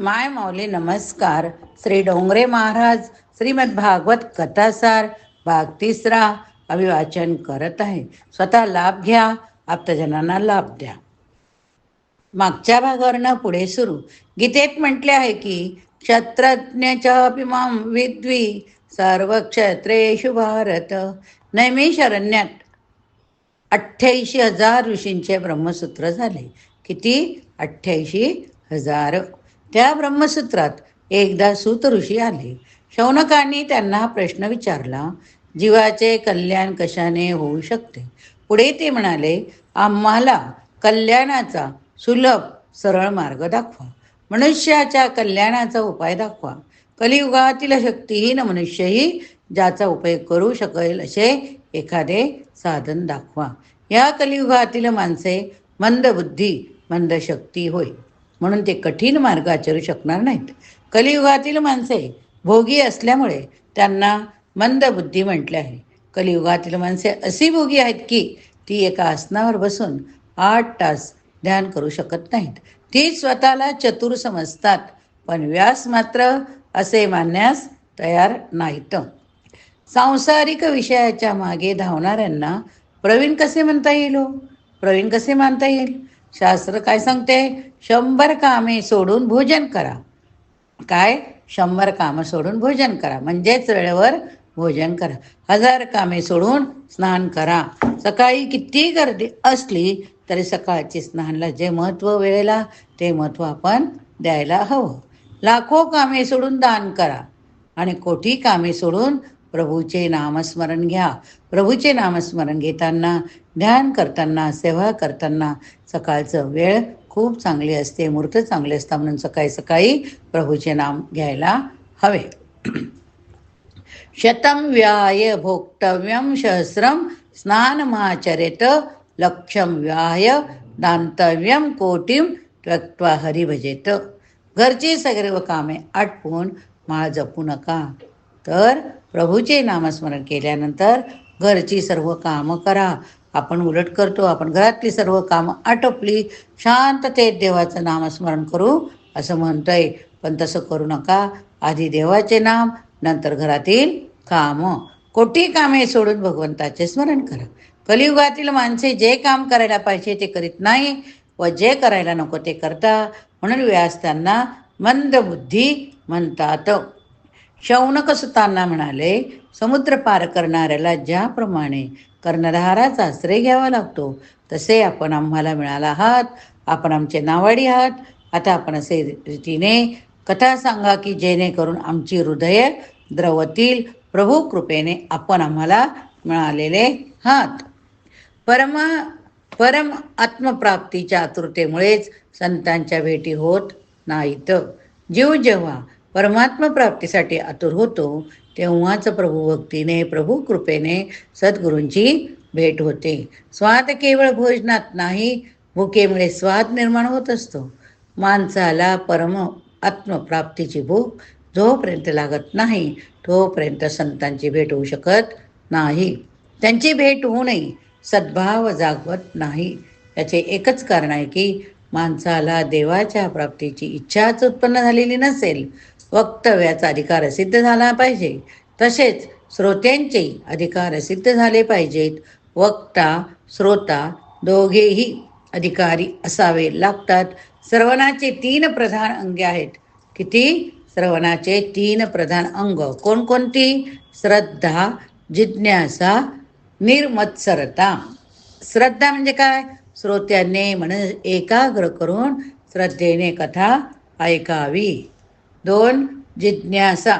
माय माऊली नमस्कार. श्री डोंगरे महाराज श्रीमद भागवत कथासार भाग तिसरा अभिवाचन करत आहे. स्वतः लाभ घ्या आप्तजनांना लाभ द्या. मागच्या भागावरनं पुढे सुरू. गीतेत म्हटले आहे की क्षत्रज्ञच्या विद्वी सर्व क्षत्रेषु भारत. नैमिषरण्यात अठ्ठ्याऐंशी हजार ऋषींचे ब्रह्मसूत्र झाले. किती? अठ्ठ्याऐंशी हजार. त्या ब्रह्मसूत्रात एकदा सूत ऋषी आले. शौनकांनी त्यांना प्रश्न विचारला जीवाचे कल्याण कशाने होऊ शकते? पुढे ते म्हणाले आम्हाला कल्याणाचा सुलभ सरळ मार्ग दाखवा. मनुष्याच्या कल्याणाचा उपाय दाखवा. कलियुगातील शक्तीहीन मनुष्यही ज्याचा उपयोग करू शकेल असे एखादे साधन दाखवा. या कलियुगातील माणसे मंदबुद्धी मंदशक्ती होय. म्हणून ते कठीण मार्ग आचरू शकणार नाहीत. कलियुगातील माणसे भोगी असल्यामुळे त्यांना मंदबुद्धी म्हटले आहे. कलियुगातील माणसे अशी भोगी आहेत की ती एका आसनावर बसून आठ तास ध्यान करू शकत नाहीत. ती स्वतःला चतुर समजतात पण व्यास मात्र असे मानण्यास तयार नाहीत. सांसारिक विषयाच्या मागे धावणाऱ्यांना प्रवीण कसे म्हणता येईल हो? प्रवीण कसे मानता येईल? शास्त्र काय सांगते? शंभर कामे सोडून भोजन करा. काय? शंभर कामं सोडून भोजन करा. म्हणजेच वेळेवर भोजन करा. हजार कामे सोडून स्नान करा. सकाळी किती गर्दी असली तरी सकाळची स्नानला जे महत्त्व वेळेला ते महत्त्व आपण द्यायला हवं. लाखो कामे सोडून दान करा. आणि कोठी कामे सोडून प्रभूचे नामस्मरण घ्या. प्रभूचे नामस्मरण घेताना ध्यान करताना सेवा करताना सकाळचं वेळ खूप चांगली असते मूर्त चांगले असता म्हणून सकाळी सकाळी प्रभूचे नाम घ्यायला हवे. शतम व्याय भोक्तव्यम सहस्रम स्नानमाचरेत लक्षम व्याय दांतव्यम कोटीम त्यक्त्वा हरिभजेत. घरची सर्व कामे आटपून माळ जपू नका. तर प्रभूचे नामस्मरण केल्यानंतर घरची सर्व कामं करा. आपण उलट करतो आपण घरातली सर्व कामं आटोपली शांततेत देवाचं नामस्मरण करू असं म्हणतोय. पण तसं करू नका. आधी देवाचे नाम नंतर घरातील कामं. कोटी कामे सोडून भगवंताचे स्मरण करा. कलियुगातील माणसे जे काम करायला पाहिजे ते करीत नाही व जे करायला नको ते करता. म्हणून व्यास त्यांना मंदबुद्धी म्हणतात. शौनक सुतांना म्हणाले समुद्र पार करणाऱ्याला ज्याप्रमाणे कर्णधाराचा आश्रय घ्यावा लागतो तसे आपण आम्हाला मिळाला आहात. आपण आमचे नावाडी आहात. आता आपण असे रीतीने कथा सांगा की जेणेकरून आमची हृदय द्रवतील. प्रभू कृपेने आपण आम्हाला मिळालेले आहात. परम परम आत्मप्राप्तीच्या आतुरतेमुळेच संतांच्या भेटी होत नाहीत. जीव जेव्हा परमात्मप्राप्तीसाठी आतुर होतो तेव्हाच प्रभू भक्तीने प्रभू कृपेने सद्गुरूंची भेट होते. स्वाद केवळ भोजनात नाही भुकेमुळे स्वाद निर्माण होत असतो. माणसाला परम आत्मप्राप्तीची भूक जोपर्यंत लागत नाही तोपर्यंत संतांची भेट होऊ शकत नाही. त्यांची भेट होऊनही सद्भाव जागवत नाही. याचे एकच कारण आहे की माणसाला देवाच्या प्राप्तीची इच्छाच उत्पन्न झालेली नसेल वक्तव्याचा अधिकार सिद्ध झाला पाहिजे. तसेच श्रोत्यांचे अधिकार सिद्ध झाले पाहिजेत. वक्ता श्रोता दोघेही अधिकारी असावे लागतात. श्रवणाचे तीन प्रधान अंगे आहेत. किती? श्रवणाचे तीन प्रधान अंग कोणकोणती? श्रद्धा जिज्ञासा निर्मत्सरता. श्रद्धा म्हणजे काय? श्रोत्याने मन एकाग्र करून श्रद्धेने कथा ऐकावी. दोन जिज्ञासा.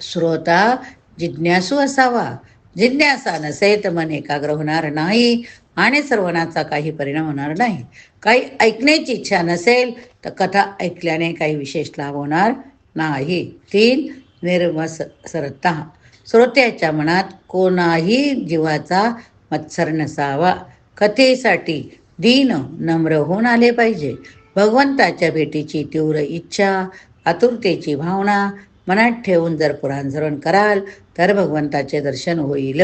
श्रोता जिज्ञासू असावा. जिज्ञासा नसे तर मन एकाग्र होणार नाही आणि श्रवणाचा काही परिणाम होणार नाही. काही ऐकण्याची इच्छा नसेल तर कथा ऐकल्याने काही विशेष लाभ होणार नाही. तीन निर्मसरता श्रोत्याच्या मनात कोणाही जीवाचा मत्सर नसावा. कथेसाठी दीन नम्र होऊन आले पाहिजे. भगवंताच्या भेटीची तीव्र इच्छा आतुरतेची भावना मनात ठेवून जर पुराण कराल तर भगवंताचे दर्शन होईल.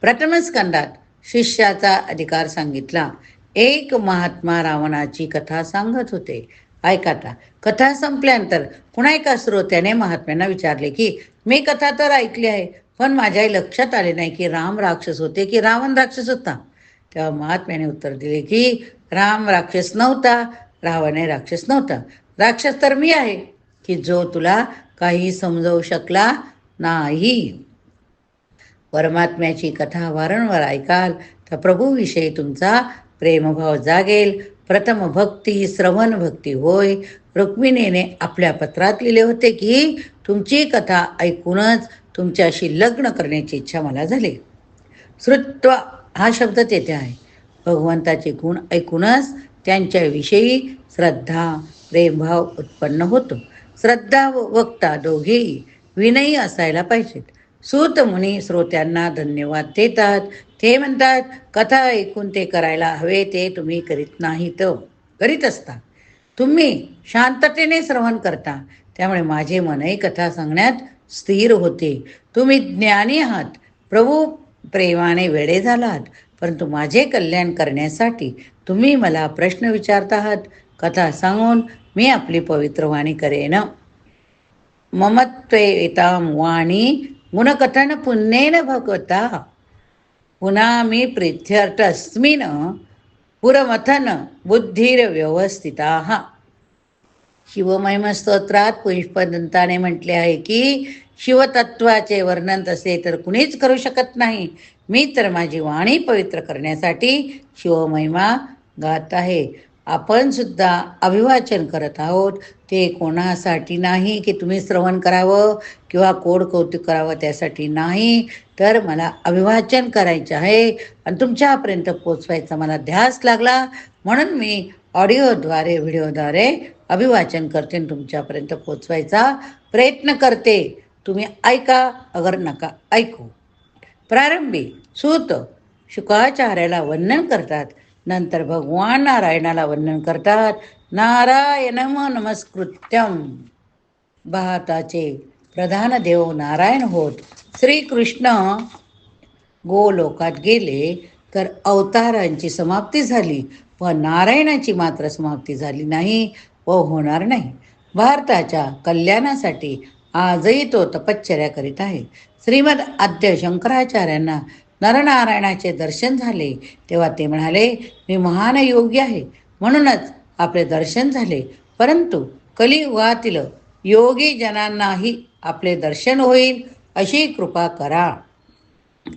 प्रथम स्कंदात शिष्याचा अधिकार सांगितला. एक महात्मा रावणाची कथा सांगत होते. ऐकाता कथा संपल्यानंतर पुन्हा एका श्रोत्याने महात्म्यांना विचारले की मी कथा तर ऐकली आहे पण माझ्याही लक्षात आले नाही की राम राक्षस होते की रावण राक्षस होता. तेव्हा महात्म्याने उत्तर दिले की राम राक्षस नव्हता रावण राक्षस नव्हता. राक्षस तर मी आहे की जो तुला काही समजवू शकला नाही. परमात्म्याची कथा वारंवार ऐकाल तर प्रभूविषयी तुमचा प्रेमभाव जागेल. प्रथम भक्ती श्रवण भक्ती होय. रुक्मिणीने आपल्या पत्रात लिहिले होते की तुमची कथा ऐकूनच तुमच्याशी लग्न करण्याची इच्छा मला झाली. श्रुत्व हा शब्द तेथे आहे. भगवंताचे गुण ऐकूनच त्यांच्याविषयी श्रद्धा प्रेमभाव उत्पन्न होतो. श्रद्धा व वक्ता दोघेही विनयी असायला पाहिजेत. सूत मुनी श्रोत्यांना धन्यवाद देतात. ते म्हणतात कथा ऐकून ते करायला हवे ते तुम्ही करीत नाहीत. करीत असता. तुम्ही शांततेने श्रवण करता. त्यामुळे माझे मनही कथा सांगण्यात स्थिर होते. तुम्ही ज्ञानी आहात. प्रभू प्रेमाने वेडे झालात. परंतु माझे कल्याण करण्यासाठी तुम्ही मला प्रश्न विचारत आहात. कथा सांगून मी आपली पवित्र वाणी करेन. ममत्वेतां वाणी गुणकथन पुण्येन भगवता. पुन्हा मी प्रित्यर्थस्मिन पुरमथन बुद्धिरव्यवस्थिता व्यवस्थिता. शिवमहिम स्तोत्रात पुष्पदंताने म्हटले आहे की शिवतत्वाचे वर्णन तसे तर कुणीच करू शकत नाही. मी तर माझी वाणी पवित्र करण्यासाठी शिवमहिमा गात आहे. आपण सुद्धा अभिवाचन करत आहोत. ते कोणासाठी नाही की तुम्ही श्रवण करावं किंवा कोड कौतुक करावं त्यासाठी नाही. तर मला अभिवाचन करायचं आहे आणि तुमच्यापर्यंत पोचवायचा मला ध्यास लागला. म्हणून मी ऑडिओद्वारे व्हिडिओद्वारे अभिवाचन करते आणि तुमच्यापर्यंत पोचवायचा प्रयत्न करते. तुम्ही ऐका अगर नका ऐकू. प्रारंभी सूत शुकाचार्याला वंदन करतात. नंतर भगवान नारायणाला वंदन करतात. नारायणम नमस्कृत्यम भारताचे प्रधान देव नारायण होत. श्रीकृष्ण गोलोकात गेले तर अवतारांची समाप्ती झाली. व नारायणाची मात्र समाप्ती झाली नाही व होणार नाही. भारताच्या कल्याणासाठी आजही तो तपश्चर्या करीत आहे. श्रीमद आद्य शंकराचार्यांना नरनारायणाचे दर्शन झाले. तेव्हा ते म्हणाले मी महान योगी आहे. म्हणूनच आपले दर्शन झाले. परंतु कलियुगातील योगी जनांनाही आपले दर्शन होईल अशी कृपा करा.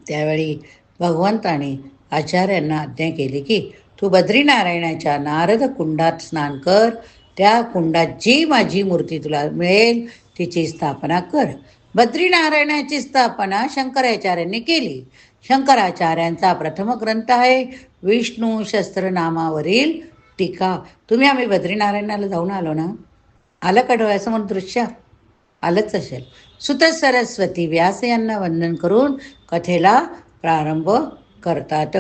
त्यावेळी भगवंताने आचार्यांना आज्ञा केली की तू बद्रीनारायणाच्या नारद कुंडात स्नान कर. त्या कुंडात जी माझी मूर्ती तुला मिळेल तिची स्थापना कर. बद्रीनारायणाची स्थापना शंकराचार्यांनी केली. शंकराचार्यांचा प्रथम ग्रंथ आहे. विष्णू शस्त्रनामावरील टीका. तुम्ही आम्ही बद्रीनारायणाला जाऊन आलो ना? आलं का डोळ्यासमोर दृश्य? आलंच असेल. सुत सरस्वती व्यास यांना वंदन करून कथेला प्रारंभ करतात.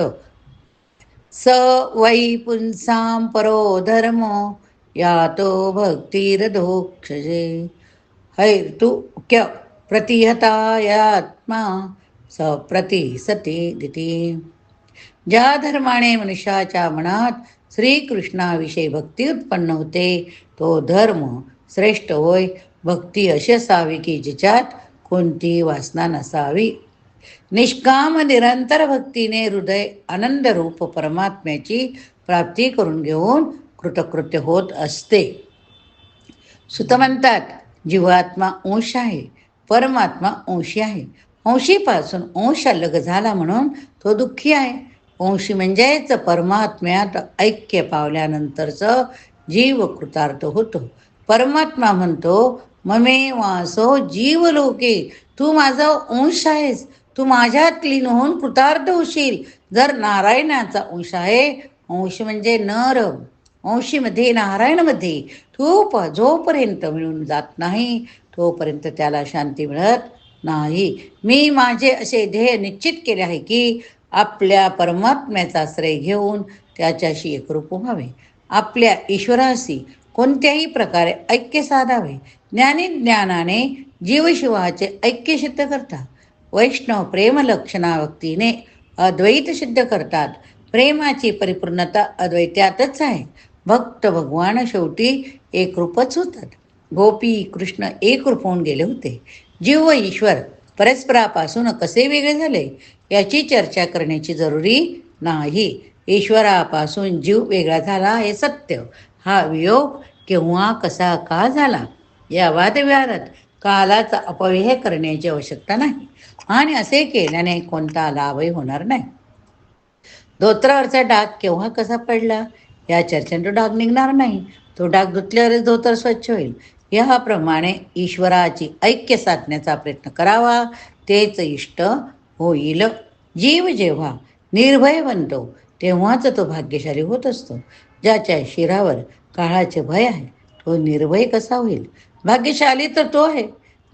स वै पुंसाम परो धर्म यातो भक्तिरधोक्षजे. हैर्तुक्य प्रतिहतायात्मा स प्रति सती दिती ज्या धर्माने मनुष्याच्या मनात श्रीकृष्णाविषयी भक्ती उत्पन्न होते तो धर्म श्रेष्ठ होय। भक्ती अशी असावी की जिच्यात कोणती वासना नसावी। निष्काम निरंतर भक्तीने हृदय आनंदरूप परमात्म्याची प्राप्ती करून घेऊन कृतकृत्य होत असते। सुत म्हणतात जीवात्मा अंश आहे परमात्मा अंशी आहे। अंशीपासून अंश अलग झाला म्हणून तो दुःखी आहे. अंशी म्हणजेच परमात्म्यात ऐक्य पावल्यानंतरचं जीव कृतार्थ होतो. परमात्मा म्हणतो ममे वासो जीव लोके तू माझा अंश आहेस. तू माझ्यात लीन होऊन कृतार्थ होशील. जर नारायणाचा अंश आहे अंश म्हणजे नर. अंशीमध्ये नारायणमध्ये तू प जोपर्यंत मिळून जात नाही तोपर्यंत त्याला शांती मिळत नाही. मी माझे असे ध्येय निश्चित केले आहे की आपल्या परमात्म्याचा आश्रय घेऊन त्याच्याशी एकरूप व्हावे. आपल्या ईश्वराशी कोणत्याही प्रकारे ऐक्य साधावे. ज्ञानी ज्ञानाने जीवशिवाचे ऐक्य सिद्ध करतात. वैष्णव प्रेमलक्षणा व्यक्तीने अद्वैत सिद्ध करतात. प्रेमाची परिपूर्णता अद्वैत्यातच आहे. भक्त भगवान शेवटी एकरूपच होतात. गोपी कृष्ण एकरूप होऊन गेले होते. जीव व ईश्वर परस्परापासून कसे वेगळे झाले याची चर्चा करण्याची जरुरी नाही. ईश्वरापासून जीव वेगळा झाला हे सत्य. हा वियोग केव्हा कसा का झाला या वादविवादात कालाचा अपव्यय करण्याची आवश्यकता नाही आणि असे केल्याने कोणता लाभही होणार नाही. धोत्रावरचा डाग केव्हा कसा पडला? या चर्चेने तो डाग निघणार नाही. तो डाग धुतल्यावरच धोतर स्वच्छ होईल. याप्रमाणे ईश्वराची ऐक्य साधण्याचा प्रयत्न करावा. तेच इष्ट होईल. जीव जेव्हा निर्भय बनतो तेव्हाच तो भाग्यशाली होत असतो. ज्याच्या शिरावर काळाचे भय आहे तो निर्भय कसा होईल? भाग्यशाली तर तो आहे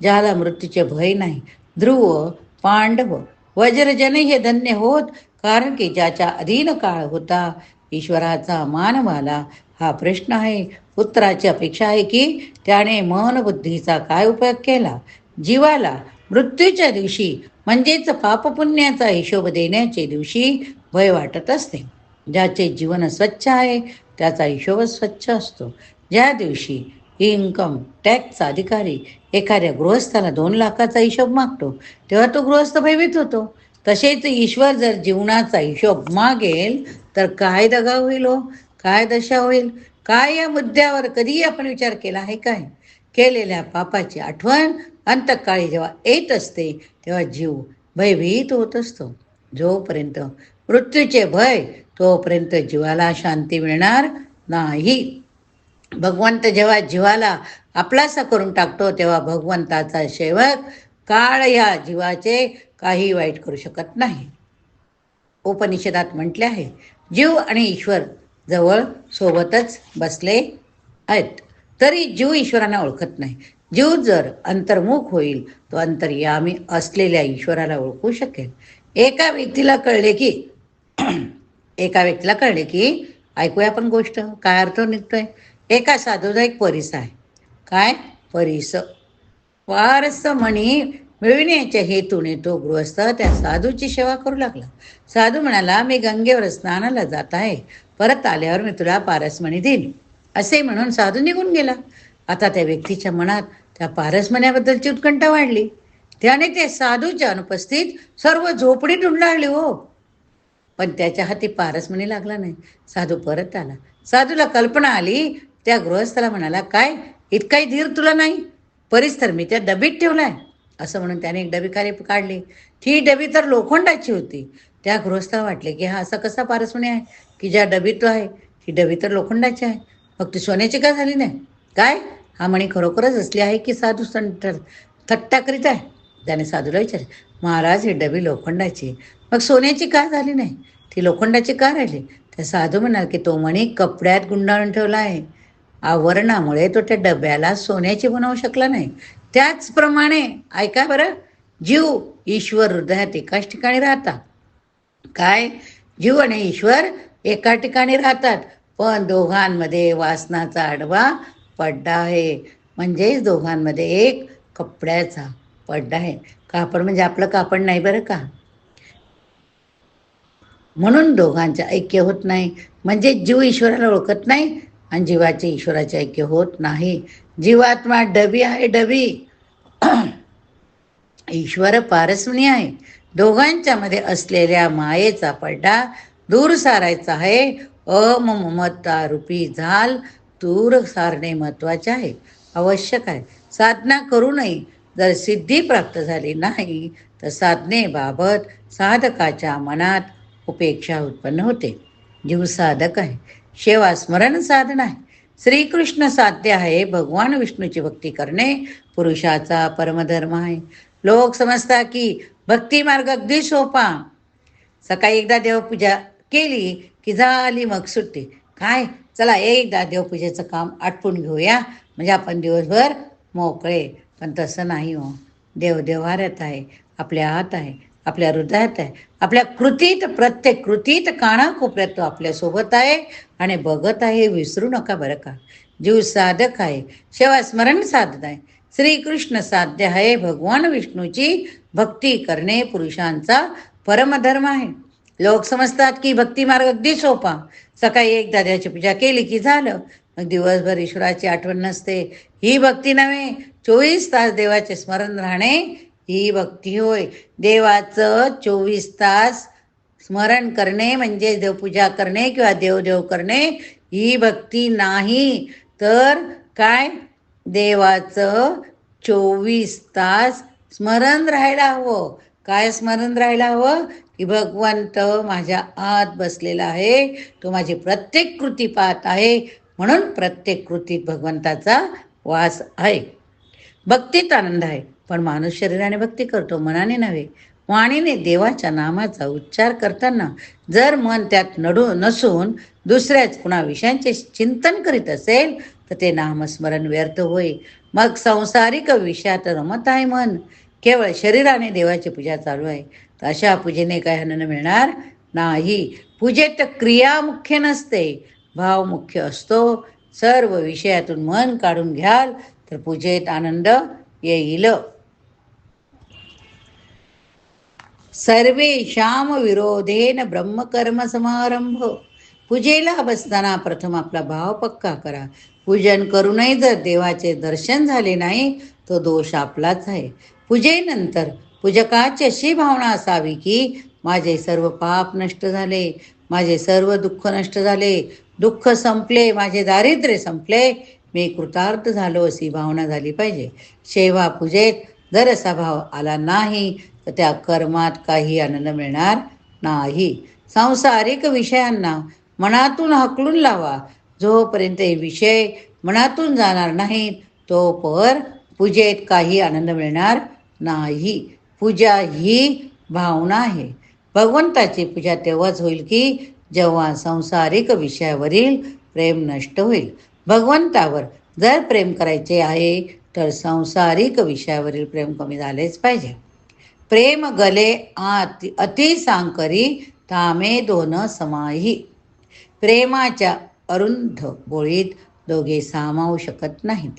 ज्याला मृत्यूचे भय नाही. ध्रुव पांडव वज्रजन हे धन्य होत कारण की ज्याच्या अधीन काळ होता ईश्वराचा मानवाला हा प्रश्न आहे. उत्तराची अपेक्षा आहे की त्याने मन बुद्धीचा काय उपयोग केला? जीवाला मृत्यूच्या दिवशी म्हणजेच पापपुण्याचा हिशोब देण्याचे दिवशी भय वाटत असते. ज्याचे जीवन स्वच्छ आहे त्याचा हिशोब स्वच्छ असतो. ज्या दिवशी इन्कम टॅक्सचा अधिकारी एखाद्या गृहस्थाला दोन लाखाचा हिशोब मागतो तेव्हा तो गृहस्थ भयभीत होतो. तसेच ईश्वर जर जीवनाचा हिशोब मागेल तर काय दगा होईल हो? काय दशा होईल? काय या मुद्द्यावर कधीही आपण विचार केला आहे काय? केलेल्या पापाची आठवण अंतकाळी जेव्हा येत असते तेव्हा जीव भयभीत होत असतो. जोपर्यंत मृत्यूचे भय तोपर्यंत जीवाला शांती मिळणार नाही. भगवंत जेव्हा जीवाला आपलासा करून टाकतो तेव्हा भगवंताचा सेवक काळ या जीवाचे काही वाईट करू शकत नाही. उपनिषदात म्हटले आहे जीव आणि ईश्वर जवळ सोबतच बसले आहेत. तरी जीव ईश्वरांना ओळखत नाही. जीव जर अंतर्मुख होईल तो अंतर्यामी असलेल्या ईश्वराला ओळखू शकेल. एका व्यक्तीला कळले की एका व्यक्तीला कळले की ऐकूया आपण गोष्ट काय अर्थ निघतोय? एका साधूचा एक परिस आहे. काय? परिस. वारस म्हणी मिळविण्याच्या हेतूने तो गृहस्थ त्या साधूची सेवा करू लागला. साधू म्हणाला मी गंगेवर स्नानाला जात आहे. परत आल्यावर मी तुला पारसमणी देईन. असे म्हणून साधू निघून गेला. आता त्या व्यक्तीच्या मनात त्या पारसमण्याबद्दलची उत्कंठा वाढली. त्याने त्या साधूच्या अनुपस्थित सर्व झोपडी लागली हो. पण त्याच्या हाती पारसमणी लागला नाही. साधू परत आला. साधूला कल्पना आली. त्या गृहस्थाला म्हणाला काय? इतकाही धीर तुला नाही? परिसर मी त्या डबीत ठेवलाय. असं म्हणून त्याने एक डबी खाली काढली. ती डबी तर लोखंडाची होती. त्या गृहस्थाला वाटले की हा असा कसा पारसमणी आहे? की ज्या डबीत तो आहे ती डबी तर लोखंडाची आहे. मग ती सोन्याची का झाली नाही? काय? हा म्हणी खरोखरच असली आहे की साधू थट्टा करीत आहे? त्याने साधूला विचारले महाराज ही डबी लोखंडाची मग सोन्याची का झाली नाही? ती लोखंडाची का राहिली? त्या साधू म्हणाल की तो म्हणे कपड्यात गुंडाळून ठेवला आहे. आवरणामुळे तो त्या डब्याला सोन्याची बनवू शकला नाही. त्याचप्रमाणे ऐका बरं जीव ईश्वर हृदयात एकाच ठिकाणी राहता. काय? जीव आणि ईश्वर एका ठिकाणी राहतात पण दोघांमध्ये वासनाचा आडवा पड्डा आहे. म्हणजेच दोघांमध्ये एक कपड्याचा पड्डा आहे. कापड म्हणजे आपलं कापड नाही बरं का? म्हणून दोघांचे ऐक्य होत नाही. म्हणजे जीव ईश्वराला ओळखत नाही आणि जीवाचे ईश्वराचे ऐक्य होत नाही. जीवात्मा डबी आहे डबी ईश्वर पारसवणी आहे. दोघांच्या मध्ये असलेल्या मायेचा पड्डा दूर सारायचा आहे. अममता रूपी झाल दूर सारणे महत्त्वाचे आहे. आवश्यक आहे साधना करू नये. जर सिद्धी प्राप्त झाली नाही तर साधनेबाबत साधकाच्या मनात उपेक्षा उत्पन्न होते. जीव साधक आहे. शेवा स्मरण साधन आहे. श्रीकृष्ण साध्य आहे. भगवान विष्णूची भक्ती करणे पुरुषाचा परमधर्म आहे. लोक समजता की भक्ती मार्ग अगदी सोपा. सकाळी एकदा देवपूजा केली की झाली मग सुट्टी. काय? चला एकदा देवपूजेचं काम आटपून घेऊया. म्हणजे आपण दिवसभर मोकळे. पण तसं नाही हो. देव देवाऱ्यात आहे. आपल्या हात आहे. आपल्या हृदयात आहे. आपल्या कृतीत प्रत्येक कृतीत काना कोपऱ्यात तो आपल्यासोबत आहे आणि बघत आहे. विसरू नका बरं का. जीव साधक आहे. शेवा स्मरण साधत आहे. श्रीकृष्ण साध्य आहे. भगवान विष्णूची भक्ती करणे पुरुषांचा परमधर्म आहे. लोक समजतात की भक्ती मार्ग अगदी सोपा. सकाळी एकदा देवाची पूजा केली की झालं. मग दिवसभर ईश्वराची आठवण नसते. ही भक्ती नव्हे. चोवीस तास देवाचे स्मरण राहणे ही भक्ती होय. देवाचं चोवीस तास स्मरण करणे म्हणजे देवपूजा करणे किंवा देवदेव करणे ही भक्ती नाही. तर काय? देवाचं चोवीस तास स्मरण राहायला हवं. काय स्मरण राहायला हवं? की भगवंत माझ्या आत बसलेला आहे. तो माझी प्रत्येक कृती पाहत आहे. म्हणून प्रत्येक कृतीत भगवंताचा वास आहे. भक्तीत आनंद आहे. पण माणूस शरीराने भक्ती करतो मनाने नव्हे. वाणीने देवाच्या नामाचा उच्चार करताना जर मन त्यात नडू नसून दुसऱ्याच कुणा विषयांचे चिंतन करीत असेल तर ते नामस्मरण व्यर्थ होय. मग सांसारिक विषयात रमत आहे मन. केवळ शरीराने देवाची पूजा चालू आहे. तर अशा पूजेने काय आनंद मिळणार नाही. पूजेत क्रिया मुख्य नसते भाव मुख्य असतो. सर्व विषयातून मन काढून घ्याल तर पूजेत आनंद येईल. सर्वेशाम विरोधेन ब्रह्मकर्म समारंभ. पूजेला बसताना प्रथम आपला भाव पक्का करा. पूजन करूनही जर देवाचे दर्शन झाले नाही तो दोष आपलाच आहे. पूजेनंतर पूजकाची अशी भावना असावी की माझे सर्व पाप नष्ट झाले माझे सर्व दुःख नष्ट झाले दुःख संपले माझे दारिद्र्य संपले मी कृतार्थ झालो अशी भावना झाली पाहिजे. सेवा पूजेत जर असा भाव आला नाही तर त्या कर्मात काही आनंद मिळणार नाही. सांसारिक विषयांना मनातून हकलून लावा. जोपर्यंत हे विषय मनातून जाणार नाहीत तोपर पूजेत काही आनंद मिळणार नाही. पूजा ही भावना आहे. भगवंताची पूजा तेव्हाच होईल की जेव्हा संसारिक विषयावरील प्रेम नष्ट होईल. भगवंतावर जर प्रेम करायचे आहे तर सांसारिक विषयावरील प्रेम कमी झालेच पाहिजे. प्रेम गले आति अति सांकरी तामे दोन समाही. प्रेमाच्या अरुंध बोळीत दोघे सामावू शकत नाहीत.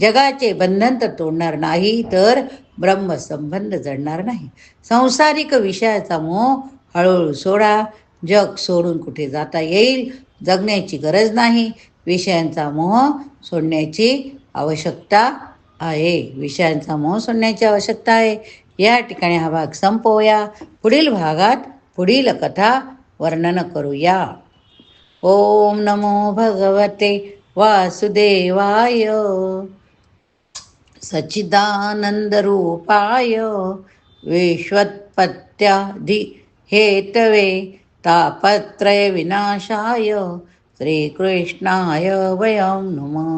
जगाचे बंधन तर तोडणार नाही तर ब्रह्मसंबंध जडणार नाही. संसारिक विषयाचा मोह हळूहळू सोडा. जग सोडून कुठे जाता येईल जगण्याची गरज नाही. विषयांचा मोह सोडण्याची आवश्यकता आहे. विषयांचा मोह सोडण्याची आवश्यकता आहे. या ठिकाणी हा भाग संपवूया. पुढील भागात पुढील कथा वर्णन करूया. ओम नमो भगवते वासुदेवाय. सच्चिदानन्दरूपाय विश्वोत्पत्याधिहेतवे तापत्रयविनाशाय श्रीकृष्णाय वयं नुमः।